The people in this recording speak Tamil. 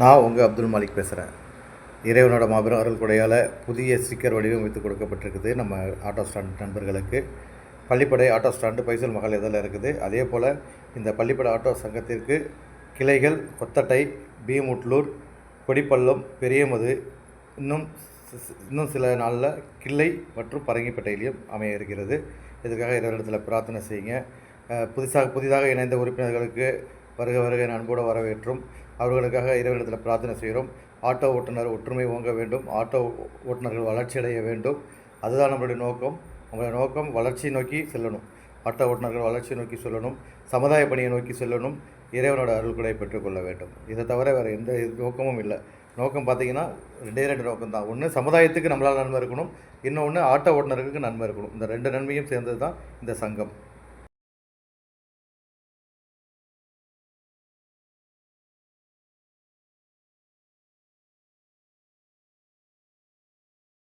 நான் உங்கள் அப்துல் மாலிக் பேசுகிறேன் இறைவனோட மாபெரும் அருள் கொடையால் புதிய ஸ்டிக்கர் வடிவமைத்து கொடுக்கப்பட்டிருக்குது நம்ம ஆட்டோ ஸ்டாண்ட் நண்பர்களுக்கு. பள்ளிப்படை ஆட்டோ ஸ்டாண்டு பைசல் மகள் இதில் இருக்குது. அதே போல் இந்த பள்ளிப்படை ஆட்டோ சங்கத்திற்கு கிளைகள் கொத்தட்டை பீமுட்லூர் கொடிப்பள்ளம் பெரியமது இன்னும் இன்னும் சில நாளில் கிள்ளை மற்றும் பரங்கிப்பட்டையிலையும் அமைய இருக்கிறது. இதுக்காக இறைவனிடத்தில் பிரார்த்தனை செய்யுங்க. புதுசாக புதிதாக இணைந்த உறுப்பினர்களுக்கு வருக வருக என அன்போடு வரவேற்றும். அவர்களுக்காக இறைவனிடத்தில் பிரார்த்தனை செய்கிறோம். ஆட்டோ ஓட்டுநர் ஒற்றுமை ஓங்க வேண்டும். ஆட்டோ ஓட்டுநர்கள் வளர்ச்சி அடைய வேண்டும். அதுதான் நம்மளுடைய நோக்கம். நம்மளுடைய நோக்கம் வளர்ச்சியை நோக்கி செல்லணும். ஆட்டோ ஓட்டுநர்கள் வளர்ச்சியை நோக்கி செல்லணும். சமுதாய பணியை நோக்கி செல்லணும். இறைவனோட அருள்களை பெற்றுக்கொள்ள வேண்டும். இதை தவிர வேறு எந்த நோக்கமும் இல்லை. நோக்கம் பார்த்தீங்கன்னா ரெண்டே ரெண்டு நோக்கம் தான். ஒன்று சமுதாயத்துக்கு நம்மளால் நன்மை இருக்கணும். இன்னொன்று ஆட்டோ ஓட்டுநர்களுக்கு நன்மை இருக்கணும். இந்த ரெண்டு நன்மையும் சேர்ந்தது தான் இந்த சங்கம்.